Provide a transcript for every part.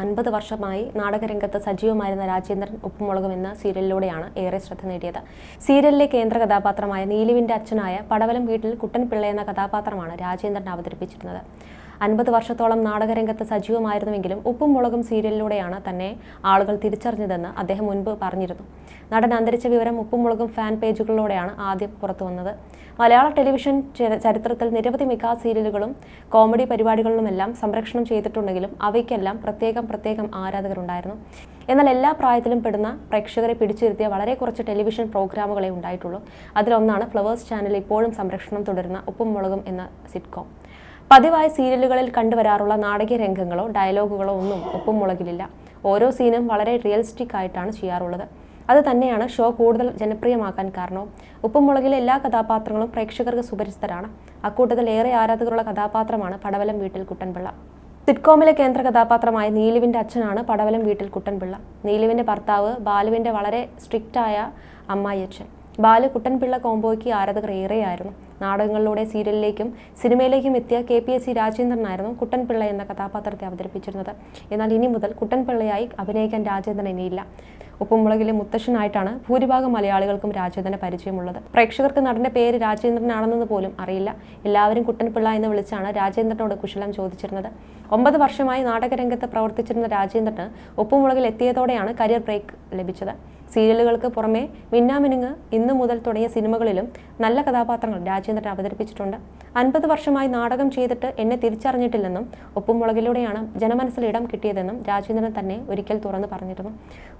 അൻപത് വർഷമായി നാടകരംഗത്ത് സജീവമായിരുന്ന രാജേന്ദ്രൻ ഉപ്പുമുളകും എന്ന സീരിയലിലൂടെയാണ് ഏറെ ശ്രദ്ധ നേടിയത്. സീരിയലിലെ കേന്ദ്ര കഥാപാത്രമായ നീലുവിന്റെ അച്ഛനായ പടവലം വീട്ടിൽ കുട്ടൻപിള്ള എന്ന കഥാപാത്രമാണ് രാജേന്ദ്രൻ അവതരിപ്പിച്ചിരുന്നത്. അൻപത് വർഷത്തോളം നാടകരംഗത്ത് സജീവമായിരുന്നുവെങ്കിലും ഉപ്പും മുളകും സീരിയലിലൂടെയാണ് തന്നെ ആളുകൾ തിരിച്ചറിഞ്ഞതെന്ന് അദ്ദേഹം മുൻപ് പറഞ്ഞിരുന്നു. നടൻ അന്തരിച്ച വിവരം ഉപ്പും മുളകും ഫാൻ പേജുകളിലൂടെയാണ് ആദ്യം പുറത്തു വന്നത് മലയാള ടെലിവിഷൻ ചരി- ചരിത്രത്തിൽ നിരവധി മികാ സീരിയലുകളും കോമഡി പരിപാടികളിലുമെല്ലാം സംരക്ഷണം ചെയ്തിട്ടുണ്ടെങ്കിലും അവയ്ക്കെല്ലാം പ്രത്യേകം പ്രത്യേകം ആരാധകരുണ്ടായിരുന്നു. എന്നാൽ എല്ലാ പ്രായത്തിലും പെടുന്ന പ്രേക്ഷകരെ പിടിച്ചിരുത്തിയ വളരെ കുറച്ച് ടെലിവിഷൻ പ്രോഗ്രാമുകളെ ഉണ്ടായിട്ടുള്ളൂ. അതിലൊന്നാണ് ഫ്ലവേഴ്സ് ചാനൽ ഇപ്പോഴും സംരക്ഷണം തുടരുന്ന ഉപ്പും മുളകും എന്ന സിറ്റ്കോം പതിവായി സീരിയലുകളിൽ കണ്ടുവരാറുള്ള നാടകീയ രംഗങ്ങളോ ഡയലോഗുകളോ ഒന്നും ഒപ്പം മുളകിലില്ല. ഓരോ സീനും വളരെ റിയലിസ്റ്റിക് ആയിട്ടാണ് ചെയ്യാറുള്ളത്. അത് തന്നെയാണ് ഷോ കൂടുതൽ ജനപ്രിയമാക്കാൻ കാരണവും. ഉപ്പുമുളകിലെ എല്ലാ കഥാപാത്രങ്ങളും പ്രേക്ഷകർക്ക് സുപരിചിതരാണ്. അക്കൂട്ടത്തിൽ ഏറെ ആരാധകരുള്ള കഥാപാത്രമാണ് പടവലം വീട്ടിൽ കുട്ടൻപിള്ള. സിറ്റ്കോമിലെ കേന്ദ്ര കഥാപാത്രമായ നീലുവിന്റെ അച്ഛനാണ് പടവലം വീട്ടിൽ കുട്ടൻപിള്ള. നീലുവിന്റെ ഭർത്താവ് ബാലുവിന്റെ വളരെ സ്ട്രിക്റ്റായ അമ്മായിയച്ഛൻ ബാലു കുട്ടൻപിള്ള കോംബോയ്ക്ക് ആരാധകർ ഏറെയായിരുന്നു. നാടകങ്ങളിലൂടെ സീരിയലിലേക്കും സിനിമയിലേക്കും എത്തിയ കെ പി എസ് സി രാജേന്ദ്രനായിരുന്നു കുട്ടൻപിള്ള എന്ന കഥാപാത്രത്തെ അവതരിപ്പിച്ചിരുന്നത്. എന്നാൽ ഇനി മുതൽ കുട്ടൻപിള്ളയായി അഭിനയിക്കാൻ രാജേന്ദ്രൻ ഇനിയില്ല. ഉപ്പുമുളകിലെ മുത്തശ്ശനായിട്ടാണ് ഭൂരിഭാഗം മലയാളികൾക്കും രാജേന്ദ്രനെ പരിചയമുള്ളത്. പ്രേക്ഷകർക്ക് നടന്റെ പേര് രാജേന്ദ്രനാണെന്നത് പോലും അറിയില്ല. എല്ലാവരും കുട്ടൻപിള്ള എന്ന് വിളിച്ചാണ് രാജേന്ദ്രനോട് കുശലം ചോദിച്ചിരുന്നത്. ഒമ്പത് വർഷമായി നാടകരംഗത്ത് പ്രവർത്തിച്ചിരുന്ന രാജേന്ദ്രന് ഉപ്പുമുളകിൽ എത്തിയതോടെയാണ് കരിയർ ബ്രേക്ക് ലഭിച്ചത്. സീരിയലുകൾക്ക് പുറമെ മിന്നാമിനുങ്ങ് ഇന്നു മുതൽ തുടങ്ങിയ സിനിമകളിലും നല്ല കഥാപാത്രങ്ങൾ രാജേന്ദ്രൻ അവതരിപ്പിച്ചിട്ടുണ്ട്. അൻപത് വർഷമായി നാടകം ചെയ്തിട്ട് എന്നെ തിരിച്ചറിഞ്ഞിട്ടില്ലെന്നും ഉപ്പുമുളകിലൂടെയാണ് ജനമനസ്സിൽ ഇടം കിട്ടിയതെന്നും രാജേന്ദ്രൻ തന്നെ ഒരിക്കൽ തുറന്നു പറഞ്ഞിരുന്നു.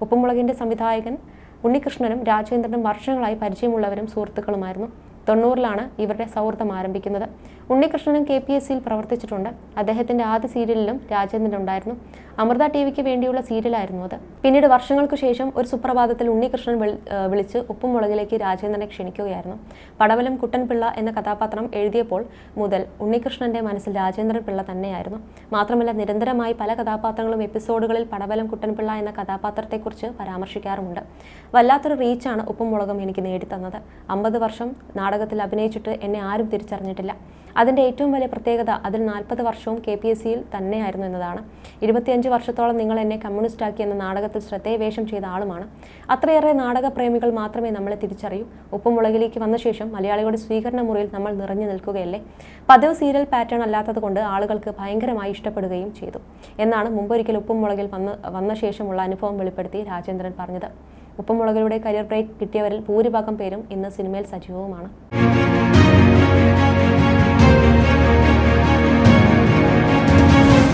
ഉപ്പുമുളകിന്റെ സംവിധായകൻ ഉണ്ണികൃഷ്ണനും രാജേന്ദ്രനും വർഷങ്ങളായി പരിചയമുള്ളവരും സുഹൃത്തുക്കളുമായിരുന്നു. തൊണ്ണൂറിലാണ് ഇവരുടെ സൗഹൃദം ആരംഭിക്കുന്നത്. ഉണ്ണികൃഷ്ണനും കെ പി എസ് സിയിൽ പ്രവർത്തിച്ചിട്ടുണ്ട്. അദ്ദേഹത്തിന്റെ ആദ്യ സീരിയലിലും രാജേന്ദ്രൻ ഉണ്ടായിരുന്നു. അമൃത ടി വിക്ക് വേണ്ടിയുള്ള സീരിയലായിരുന്നു അത്. പിന്നീട് വർഷങ്ങൾക്ക് ശേഷം ഒരു സുപ്രഭാതത്തിൽ ഉണ്ണികൃഷ്ണൻ വിളിച്ച് ഉപ്പും മുളകിലേക്ക് രാജേന്ദ്രനെ ക്ഷണിക്കുകയായിരുന്നു. പടവലം കുട്ടൻപിള്ള എന്ന കഥാപാത്രം എഴുതിയപ്പോൾ മുതൽ ഉണ്ണികൃഷ്ണന്റെ മനസ്സിൽ രാജേന്ദ്രൻ പിള്ള തന്നെയായിരുന്നു. മാത്രമല്ല നിരന്തരമായി പല കഥാപാത്രങ്ങളും എപ്പിസോഡുകളിൽ പടവലം കുട്ടൻപിള്ള എന്ന കഥാപാത്രത്തെക്കുറിച്ച് പരാമർശിക്കാറുമുണ്ട്. വല്ലാത്തൊരു റീച്ചാണ് ഉപ്പും മുളകും എനിക്ക് നേടിത്തന്നത്. അമ്പത് വർഷം നാടകത്തിൽ അഭിനയിച്ചിട്ട് എന്നെ ആരും തിരിച്ചറിഞ്ഞിട്ടില്ല. അതിന്റെ ഏറ്റവും വലിയ പ്രത്യേകത അതിൽ നാൽപ്പത് വർഷവും കെ പി എസ് സിയിൽ തന്നെയായിരുന്നു എന്നതാണ്. ഇരുപത്തിയഞ്ച് വർഷത്തോളം നിങ്ങൾ എന്നെ കമ്മ്യൂണിസ്റ്റാക്കി എന്ന നാടകത്തിൽ ശ്രദ്ധേയവേഷം ചെയ്ത ആളുമാണ്. അത്രയേറെ നാടകപ്രേമികൾ മാത്രമേ നമ്മളെ തിരിച്ചറിയൂ. ഉപ്പുമുളകിലേക്ക് വന്ന ശേഷം മലയാളികളുടെ സ്വീകരണ മുറിയിൽ നമ്മൾ നിറഞ്ഞു നിൽക്കുകയല്ലേ? പതിവ് സീരിയൽ പാറ്റേൺ അല്ലാത്തത് കൊണ്ട് ആളുകൾക്ക് ഭയങ്കരമായി ഇഷ്ടപ്പെടുകയും ചെയ്തു. എന്നാണ് മുമ്പൊരിക്കൽ ഉപ്പുമുളകിൽ വന്ന് വന്ന ശേഷമുള്ള അനുഭവം വെളിപ്പെടുത്തി രാജേന്ദ്രൻ പറഞ്ഞത്. ഉപ്പുമുളകിലൂടെ കരിയർ ബ്രേക്ക് കിട്ടിയവരിൽ ഭൂരിഭാഗം പേരും ഇന്ന് സിനിമയിൽ സജീവവുമാണ്.